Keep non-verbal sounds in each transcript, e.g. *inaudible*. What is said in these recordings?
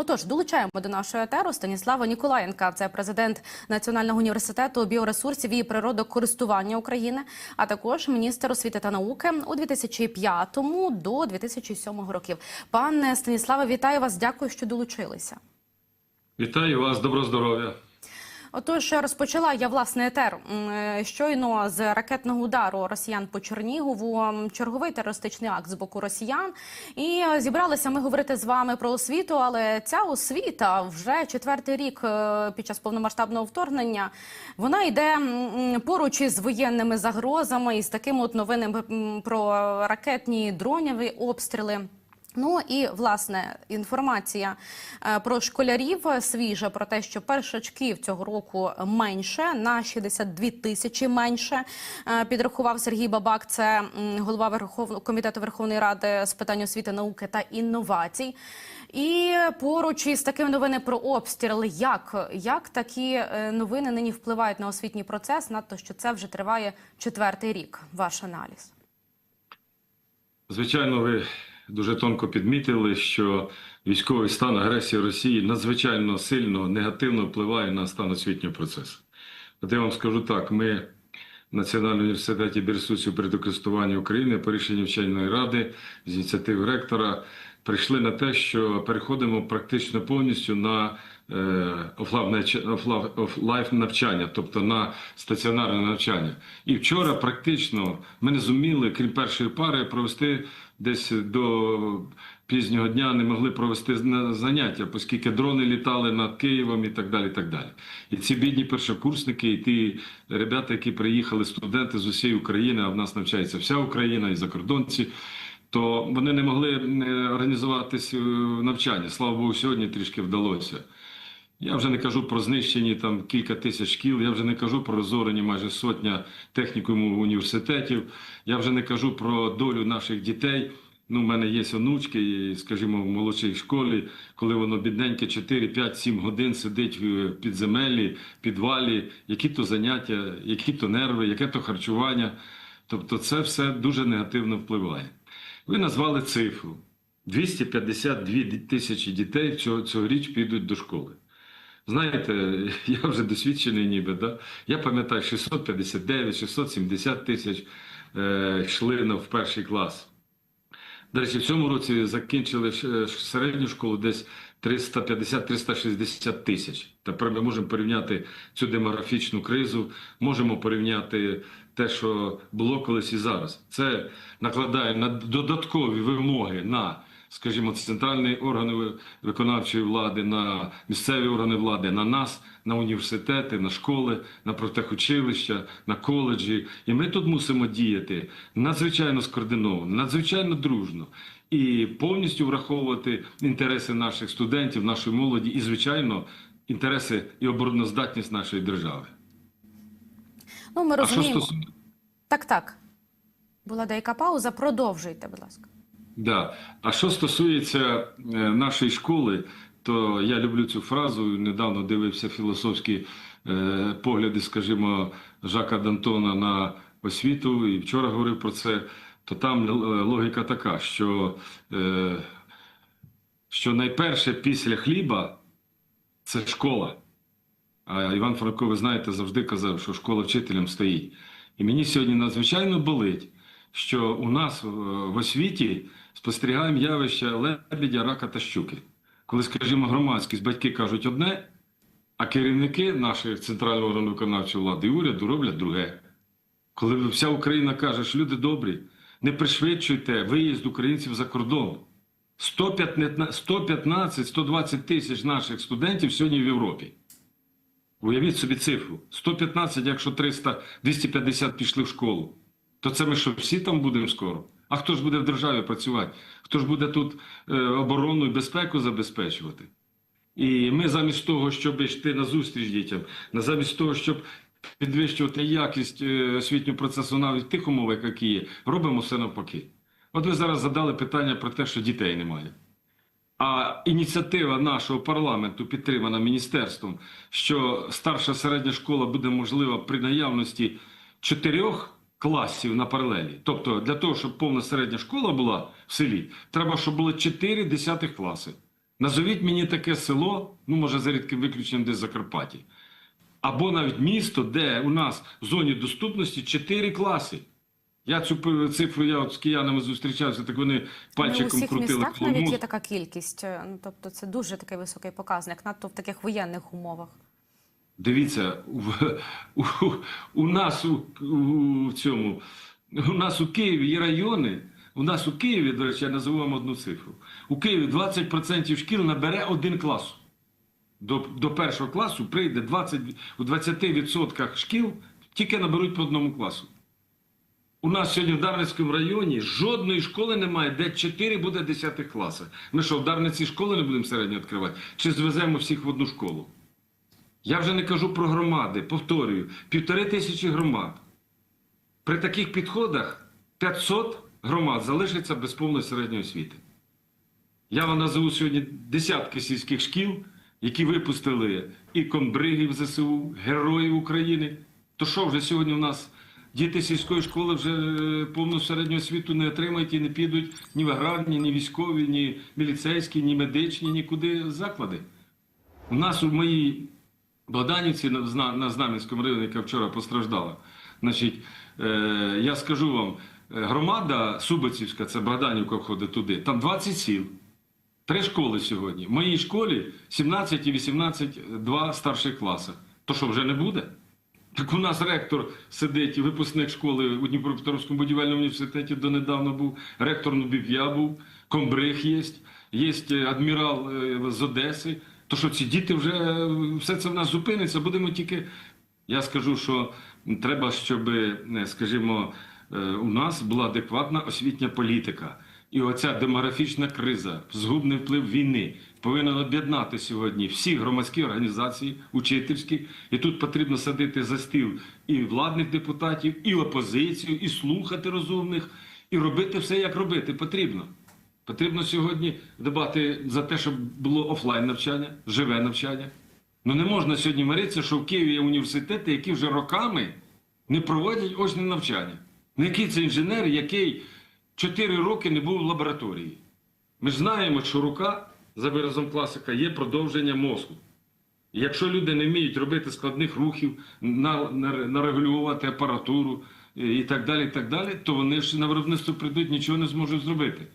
Отож, долучаємо до нашого етеру Станіслава Ніколаєнка. Це президент Національного університету біоресурсів і природокористування України, а також міністр освіти та науки у 2005 до 2007 років. Пане Станіславе, вітаю вас. Дякую, що долучилися. Вітаю вас, доброго здоров'я. Отож, розпочала я власне етер е, щойно з ракетного удару росіян по Чернігову. Черговий терористичний акт з боку росіян. І е, зібралися ми говорити з вами про освіту, але ця освіта вже четвертий рік е, під час повномасштабного вторгнення. Вона йде поруч із воєнними загрозами і з такими от новинами про ракетні дронєві обстріли. Ну і власне інформація е, про школярів свіжа про те, що першачків цього року менше на 62 тисячі менше. Е, Підрахував Сергій Бабак, це голова Верховного комітету Верховної Ради з питань освіти, науки та інновацій. І поруч із такими новини про обстріли, як, як такі е, новини нині впливають на освітній процес, надто що це вже триває четвертий рік. Ваш аналіз. Звичайно, ви дуже тонко підмітили, що військовий стан агресії Росії надзвичайно сильно негативно впливає на стан освітнього процесу. От я вам скажу так: ми в Національному університеті Бірсусів природокористування України по рішенню вченої ради з ініціативи ректора прийшли на те, що переходимо практично повністю на е, офлайн навчання, тобто на стаціонарне навчання. І вчора практично ми не зуміли, крім першої пари, провести десь до пізнього дня не могли провести заняття, оскільки дрони літали над Києвом і так далі. І, так далі. і ці бідні першокурсники, і ті ребята, які приїхали, студенти з усієї України, а в нас навчається вся Україна і закордонці. То вони не могли е, організуватись е, навчання. Слава Богу, сьогодні трішки вдалося. Я вже не кажу про знищені там кілька тисяч шкіл, я вже не кажу про розорені майже сотня технікумів університетів. Я вже не кажу про долю наших дітей. Ну, в мене є онучки, і, скажімо, в молодшій школі, коли воно бідненьке 4, 5, 7 годин сидить в підземеллі, підвалі, які то заняття, які то нерви, яке то харчування. Тобто це все дуже негативно впливає. Ви назвали цифру. 252 тисячі дітей цьогоріч підуть до школи. Знаєте, *laughs* я вже досвідчений ніби, да? я пам'ятаю, 659, 670 тисяч е, йшли в перший клас. До речі, в цьому році закінчили е, середню школу десь 350-360 тисяч. Тепер ми можемо порівняти цю демографічну кризу, можемо порівняти те, що було колись і зараз. Це накладає на додаткові вимоги на, скажімо, центральні органи виконавчої влади, на місцеві органи влади, на нас, на університети, на школи, на профтехучилища, на коледжі. І ми тут мусимо діяти надзвичайно скоординовано, надзвичайно дружно. І повністю враховувати інтереси наших студентів, нашої молоді, і, звичайно, інтереси і обороноздатність нашої держави. Ну, ми А що розуміємо. стосується Так, так. Була деяка пауза. Продовжуйте, будь ласка. Да. А що стосується е, нашої школи, то я люблю цю фразу. Недавно дивився філософські е, погляди, скажімо, Жака Д'Антона на освіту, і вчора говорив про це. То там е, логіка така, що, що найперше після хліба це школа. А Іван Франко, ви знаєте, завжди казав, що школа вчителям стоїть. І мені сьогодні надзвичайно болить, що у нас в освіті спостерігаємо явище лебедя, рака та щуки. Коли, скажімо, громадськість батьки кажуть одне, а керівники нашої центрального органу виконавчої влади і уряду роблять друге. Коли вся Україна каже, що люди добрі, не пришвидшуйте виїзд українців за кордон. 115-120 тисяч наших студентів сьогодні в Європі. Уявіть собі цифру: 115, якщо 300, 250 пішли в школу. То це ми що всі там будемо скоро? А хто ж буде в державі працювати? Хто ж буде тут е, оборону і безпеку забезпечувати? І ми замість того, щоб йти на зустріч дітям, замість того, щоб підвищувати якість е, освітнього процесу навіть в тих умовах, які є, робимо все навпаки. От ви зараз задали питання про те, що дітей немає. А ініціатива нашого парламенту підтримана міністерством, що старша середня школа буде можлива при наявності чотирьох класів на паралелі. Тобто, для того, щоб повна середня школа була в селі, треба, щоб було чотири десятих класи. Назовіть мені таке село, ну може за рідким виключенням десь Закарпатті, або навіть місто, де у нас в зоні доступності 4 класи. Я цю цифру я от з киянами зустрічався, так вони у пальчиком всіх крутили. містах навіть є така кількість. е, Ну тобто це дуже такий високий показник, надто в таких воєнних умовах. Дивіться, в- у, у нас у, у цьому, у нас у Києві є райони. У нас у Києві, до речі, я назову вам одну цифру. У Києві 20% шкіл набере один клас. До, до першого класу прийде 20, у 20% шкіл тільки наберуть по одному класу. У нас сьогодні в Дарницькому районі жодної школи немає, де 4 буде 10 класах. Ми що, в Дарниці школи не будемо середньо відкривати? Чи звеземо всіх в одну школу? Я вже не кажу про громади, повторюю, півтори тисячі громад. При таких підходах 500 громад залишиться без повної середньої освіти. Я вам назову сьогодні десятки сільських шкіл, які випустили і комбригів ЗСУ, героїв України. То що вже сьогодні у нас діти сільської школи вже е, повну середню освіту не отримають і не підуть ні в аграрні, ні військові, ні міліцейські, ні медичні, нікуди заклади. У нас у моїй Богданівці на, Знам'янському районі, яка вчора постраждала. Значить, е, я скажу вам, е, громада Субацівська, це Богданівка входить туди, там 20 сіл. Три школи сьогодні. В моїй школі 17 і 18, два старших класи. То що вже не буде? Так у нас ректор сидить, випускник школи у Дніпропетровському будівельному університеті донедавна був, ректор Нубів я був, комбриг є, є е, адмірал з Одеси. То що ці діти вже е, все це в нас зупиниться, будемо тільки. Я скажу, що треба, щоб, е, скажімо, е, у нас була адекватна освітня політика. І оця демографічна криза, згубний вплив війни повинен об'єднати сьогодні всі громадські організації, учительські. І тут потрібно садити за стіл і владних депутатів, і опозицію, і слухати розумних, і робити все, як робити потрібно. Потрібно сьогодні дбати за те, щоб було офлайн навчання, живе навчання. Ну не можна сьогодні миритися, що в Києві є університети, які вже роками не проводять очне навчання. Ну який це інженер, який 4 роки не був в лабораторії? Ми знаємо, що рука, за виразом класика, є продовження мозку. Якщо люди не вміють робити складних рухів, на, на, нарегулювати апаратуру е, і так далі, і так далі, то вони ж на виробництво прийдуть, нічого не зможуть зробити.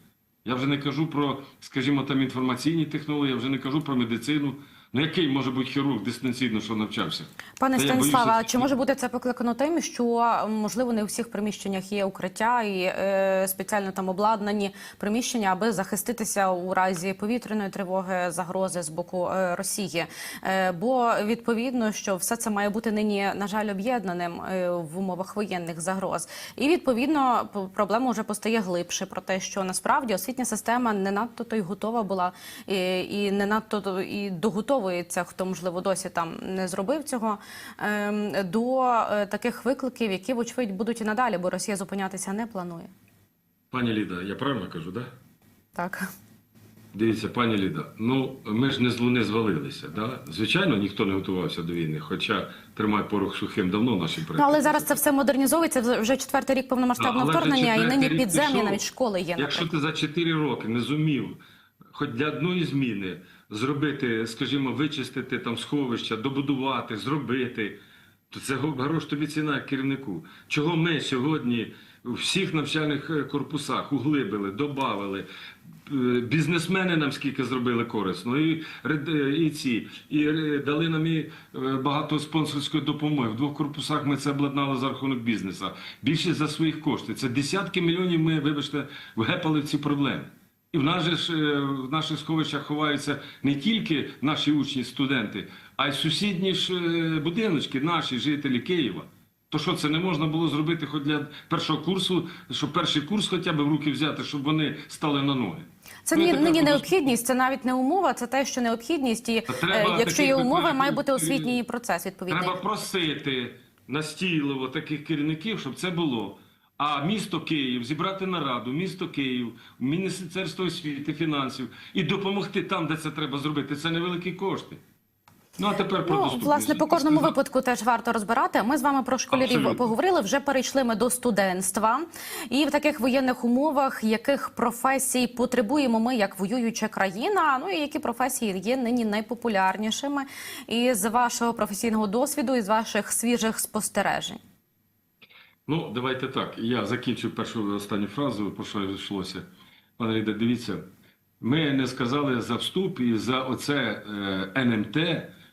Я вже не кажу про, скажімо, там інформаційні технології, я вже не кажу про медицину. Ну який може бути хірург дистанційно, що навчався? Пане Та Станіславе, боюся, а чи може бути це покликано тим, що можливо не у всіх приміщеннях є укриття і е, спеціально там обладнані приміщення, аби захиститися у разі повітряної тривоги, загрози з боку е, Росії? Е, бо відповідно, що все це має бути нині, на жаль, об'єднаним е, в умовах воєнних загроз, і відповідно проблема вже постає глибше про те, що насправді освітня система не надто то й готова була і, і не надто то і доготовується, хто можливо досі там не зробив цього ем, до е, таких викликів, які вочевидь будуть і надалі, бо Росія зупинятися не планує. Пані Ліда, я правильно кажу, так? Да? Так. Дивіться, пані Ліда, ну ми ж не з луни звалилися. Да? Звичайно, ніхто не готувався до війни, хоча тримай порох сухим давно наші предки. Ну, але зараз це все модернізовується. Вже- четвертий рік повномасштабного вторгнення, і нині підземні пішов. навіть школи є. Якщо наприклад. ти за 4 роки не зумів хоч для одної зміни зробити, скажімо, вичистити там сховища, добудувати, зробити, то це грош тобі ціна керівнику. Чого ми сьогодні у всіх навчальних е, корпусах углибили, добавили. Е, Бізнесмени нам скільки зробили корисно, і, е, і ці, і дали нам і багато спонсорської допомоги. В двох корпусах ми це обладнали за рахунок бізнесу. Більше за своїх коштів. Це десятки мільйонів ми, вибачте, вгепали в ці проблеми. І в нас же ж е, в наших сховищах ховаються не тільки наші учні, студенти, а й сусідні ж е, будиночки, наші жителі Києва. То що це не можна було зробити хоч для першого курсу, щоб перший курс хоча б в руки взяти, щоб вони стали на ноги. Це Ну, нині, необхідність, це навіть не умова, це те, що необхідність. І треба е, якщо є умови, має бути освітній процес відповідний. Треба просити настійливо таких керівників, щоб це було. А місто Київ зібрати нараду, місто Київ, Міністерство освіти, фінансів і допомогти там, де це треба зробити. Це невеликі кошти. Ну а тепер про Ну, власне, по кожному випадку теж варто розбирати. Ми з вами про школярів Абсолютно. поговорили. Вже перейшли ми до студентства. І в таких воєнних умовах яких професій потребуємо ми як воююча країна? Ну і які професії є нині найпопулярнішими? І з вашого професійного досвіду, і з ваших свіжих спостережень. Ну, давайте так. Я закінчу першу останню фразу, про що йшлося. Пане Ріде, дивіться, ми не сказали за вступ і за оце е, НМТ,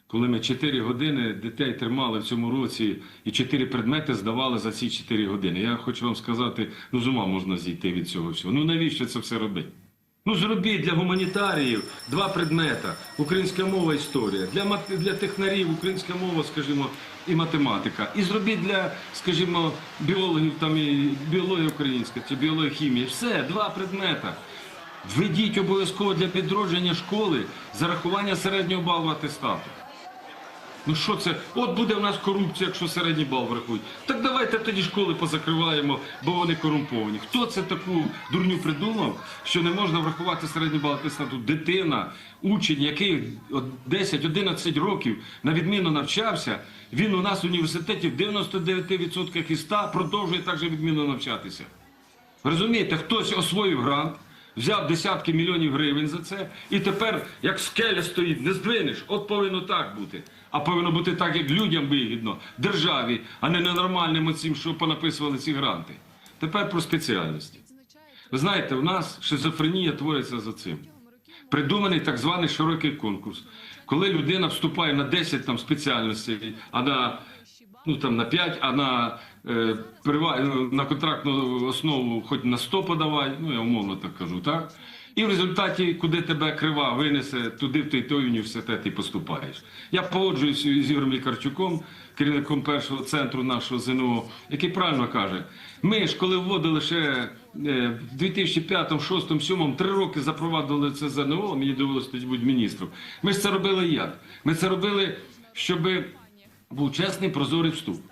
коли ми 4 години дітей тримали в цьому році і 4 предмети здавали за ці 4 години. Я хочу вам сказати, ну з ума можна зійти від цього всього. Ну навіщо це все робити? Ну, зробіть для гуманітаріїв два предмета: українська мова, історія, для для технарів українська мова, скажімо, і математика. І зробіть для, скажімо, біологів там і біологія українська чи біологія хімія. Все, два предмета. Введіть обов'язково для підродження школи зарахування середнього балу атестату. Ну що це? От буде в нас корупція, якщо середній бал врахують. Так давайте тоді школи позакриваємо, бо вони корумповані. Хто це таку дурню придумав, що не можна врахувати середній бал атестату? Дитина, учень, який 10-11 років на відміну навчався, він у нас в університеті в 99% із 100 продовжує так же відмінно навчатися. Розумієте, хтось освоїв грант, взяв десятки мільйонів гривень за це, і тепер, як скеля стоїть, не здвинеш. От повинно так бути. А повинно бути так, як людям вигідно, державі, а не ненормальним оцім, що понаписували ці гранти. Тепер про спеціальності. Ви знаєте, у нас шизофренія твориться за цим. Придуманий так званий широкий конкурс. Коли людина вступає на 10 там, спеціальностей, а на, ну, там, на 5, а на, е, на контрактну основу хоч на 100 подавай, ну я умовно так кажу, так? І в результаті, куди тебе крива винесе, туди в той, той університет і поступаєш. Я погоджуюся з Ігорем Лікарчуком, керівником першого центру нашого ЗНО, який правильно каже: ми ж коли вводили ще е, в 2005, 2006, 2007, три роки запровадили це ЗНО, мені довелося тоді бути міністром. Ми ж це робили як? Ми це робили, щоб був чесний прозорий вступ.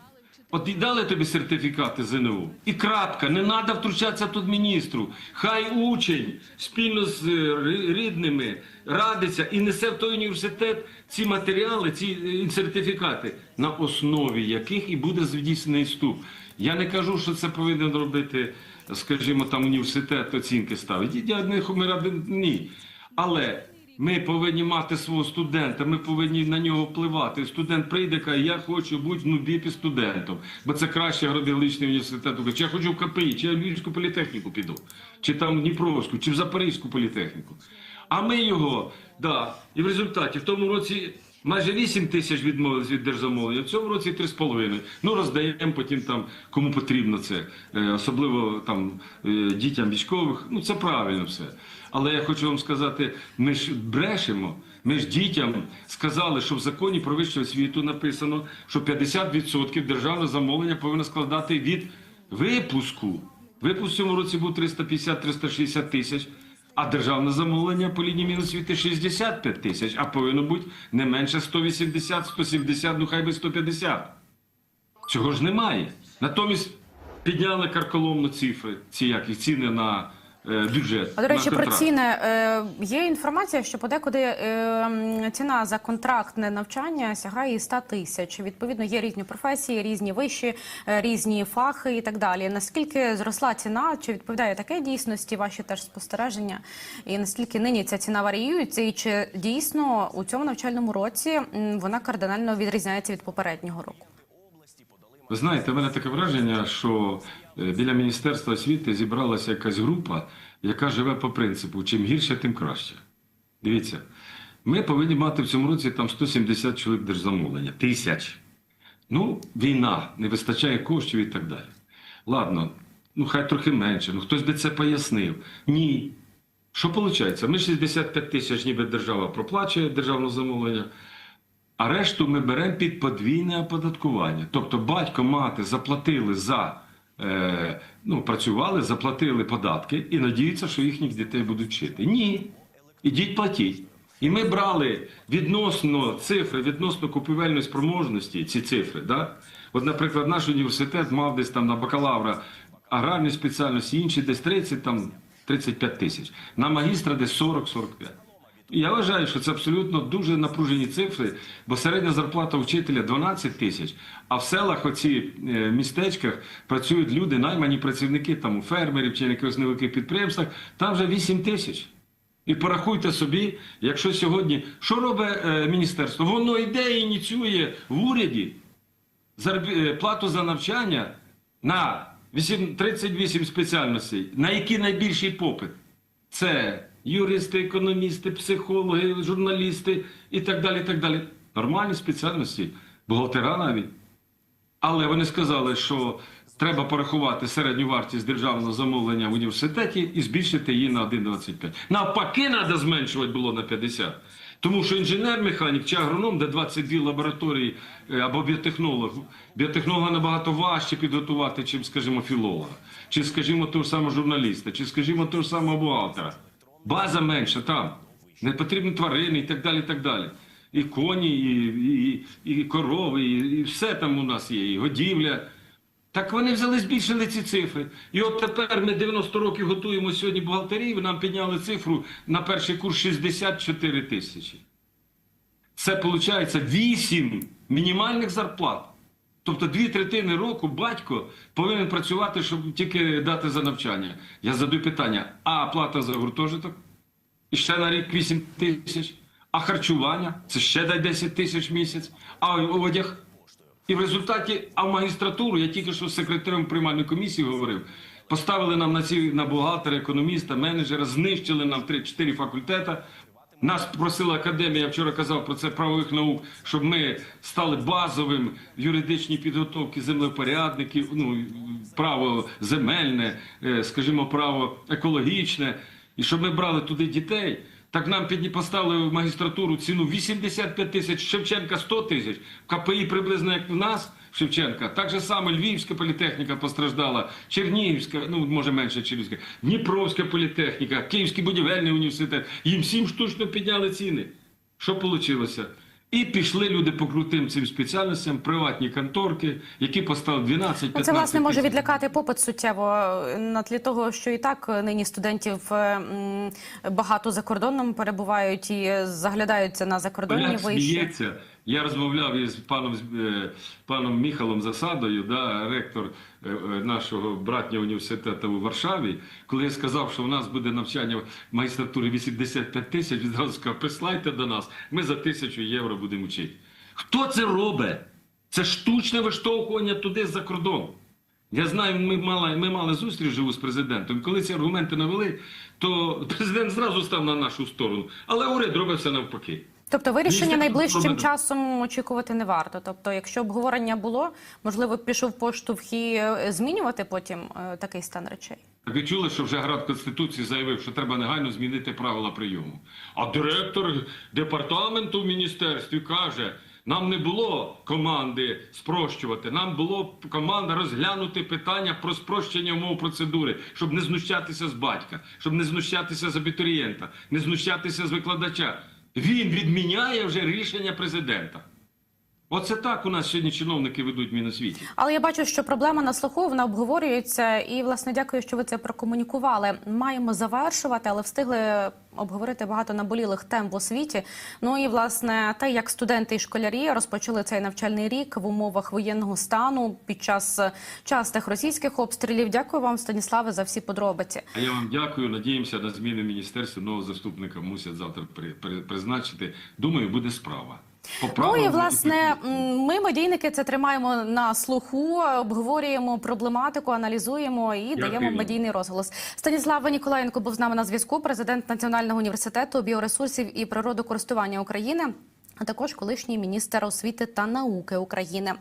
От і дали тобі сертифікати ЗНО. І крапка, не треба втручатися тут міністру. Хай учень спільно з е, рідними радиться і несе в той університет ці матеріали, ці е, сертифікати, на основі яких і буде здійснений вступ. Я не кажу, що це повинен робити, скажімо, там університет оцінки ставить. Я не ні. Але ми повинні мати свого студента, ми повинні на нього впливати. Студент прийде, каже, я хочу бути в НУБІПі студентом, бо це краще градивличний університет. Чи я хочу в КПІ, чи я в Львівську політехніку піду, чи там в Дніпровську, чи в Запорізьку політехніку. А ми його, да, і в результаті в тому році. Майже 8 тисяч відмовились від держзамовлення, в цьому році 3,5. Ну, роздаємо потім там, кому потрібно це, Е, особливо там е, дітям військових. Ну, це правильно все. Але я хочу вам сказати, ми ж брешемо. Ми ж дітям сказали, що в законі про вищу освіту написано, що 50% державне замовлення повинно складати від випуску. Випуск в цьому році був 350-360 тисяч, а державне замовлення по лінії Міносвіти 65 тисяч, а повинно бути не менше 180-170, ну хай би 150. Цього ж немає. Натомість підняли карколомно цифри, ці як ціни на бюджет. А до речі, про ціни е, є інформація, що подекуди е, ціна за контрактне навчання сягає і 100 тисяч. Відповідно, є різні професії, різні виші, е, різні фахи і так далі. Наскільки зросла ціна? Чи відповідає таке дійсності? Ваші теж спостереження? І наскільки нині ця ціна варіюється? І чи дійсно у цьому навчальному році вона кардинально відрізняється від попереднього року? Ви знаєте, в мене таке враження, що е, біля Міністерства освіти зібралася якась група, яка живе по принципу: чим гірше, тим краще. Дивіться, ми повинні мати в цьому році там 170 чоловік держзамовлення. Тисяч. Ну, війна, не вистачає коштів і так далі. Ладно, ну хай трохи менше, ну хтось би це пояснив. Ні. Що виходить? Ми 65 тисяч, ніби держава проплачує державне замовлення. А решту ми беремо під подвійне оподаткування. Тобто батько, мати заплатили за е, ну, працювали, заплатили податки і надіються, що їхніх дітей будуть вчити. Ні. Ідіть платіть. І ми брали відносно цифри, відносно купівельної спроможності, ці цифри. Да? От, наприклад, наш університет мав десь там на бакалавра аграрної спеціальності, інші десь 30, там 35 тисяч. На магістра десь 40-45. Я вважаю, що це абсолютно дуже напружені цифри, бо середня зарплата вчителя 12 тисяч, а в селах, оці е, містечках, працюють люди, наймані працівники там у фермерів чи на якихось невеликих підприємствах, там вже 8 тисяч. І порахуйте собі, якщо сьогодні, що робить е, міністерство? Воно йде і ініціює в уряді е, плату за навчання на 8 38 спеціальностей, на які найбільший попит. Це юристи, економісти, психологи, журналісти і так далі. так далі. Нормальні спеціальності, бухгалтера навіть. Але вони сказали, що треба порахувати середню вартість державного замовлення в університеті і збільшити її на 1,25. Навпаки, треба зменшувати було на 50. Тому що інженер-механік чи агроном, де 22 лабораторії е, або біотехнолог, біотехнолога набагато важче підготувати, чим, скажімо, філолога, чи, скажімо, того ж самого журналіста, чи, скажімо, того ж самого бухгалтера. База менша там. Не потрібні тварини і так далі. і так далі. І коні, і, і, і корови, і, і все там у нас є, і годівля. Так вони взяли, збільшили ці цифри. І от тепер ми 90 років готуємо сьогодні бухгалтерів, нам підняли цифру на перший курс 64 тисячі. Це виходить 8 мінімальних зарплат. Тобто дві третини року батько повинен працювати, щоб тільки дати за навчання. Я задаю питання: а плата за гуртожиток? І ще на рік 8 тисяч. А харчування це ще дай 10 тисяч місяць. А одяг. І в результаті, а в магістратуру, я тільки що з секретарем приймальної комісії говорив, поставили нам на ці на бухгалтера, економіста, менеджера, знищили нам 3-4 факультета. Нас просила академія, я вчора казав про це правових наук, щоб ми стали базовим в юридичній підготовці землепорядників, ну право земельне, е, скажімо, право екологічне, і щоб ми брали туди дітей. Так нам підні поставили в магістратуру ціну 85 тисяч, Шевченка 100 тисяч, в КПІ приблизно як в нас, Шевченка. Так же саме Львівська політехніка постраждала, Чернігівська, ну може менше Чернігівська, Дніпровська політехніка, Київський будівельний університет. Їм всім штучно підняли ціни. Що вийшло? І пішли люди по крутим цим спеціальностям, приватні конторки, які поставили 12 Ну, Це власне може відлякати попит суттєво на тлі того, що і так нині студентів багато за кордоном перебувають і заглядаються на закордонні виші. Я розмовляв із паном е, паном Міхалом Засадою, да, ректор е, е, нашого братнього університету у Варшаві. Коли я сказав, що у нас буде навчання в магістратурі 85 тисяч, він зразу сказав, прислайте до нас, ми за тисячу євро будемо вчити. Хто це робить? Це штучне виштовхування туди за кордон. Я знаю, ми мали, ми мали зустріч живу з президентом. Коли ці аргументи навели, то *laughs* президент зразу став на нашу сторону. Але уряд робить все навпаки. Тобто вирішення найближчим часом очікувати не варто. Тобто, якщо обговорення було, можливо, пішов поштовх і е, змінювати потім е, такий стан речей. Ви чули, що вже Град Конституції заявив, що треба негайно змінити правила прийому. А директор департаменту в міністерстві каже: нам не було команди спрощувати, нам було команда розглянути питання про спрощення умов процедури, щоб не знущатися з батька, щоб не знущатися з абітурієнта, не знущатися з викладача. Він відміняє вже рішення президента. Оце так у нас сьогодні чиновники ведуть в Міносвіті. Але я бачу, що проблема на слуху вона обговорюється, і власне дякую, що ви це прокомунікували. Маємо завершувати, але встигли обговорити багато наболілих тем в освіті. Ну і власне те, як студенти і школярі розпочали цей навчальний рік в умовах воєнного стану під час частих російських обстрілів. Дякую вам, Станіславе, за всі подробиці. А я вам дякую. Надіємося на зміни в міністерстві. Нового заступника мусять завтра при, при- призначити. Думаю, буде справа. Ну і власне ми медійники це тримаємо на слуху, обговорюємо проблематику, аналізуємо і Дякую даємо медійний розголос. Станіслава Ніколаєнко був з нами на зв'язку, президент Національного університету біоресурсів і природокористування України, а також колишній міністр освіти та науки України.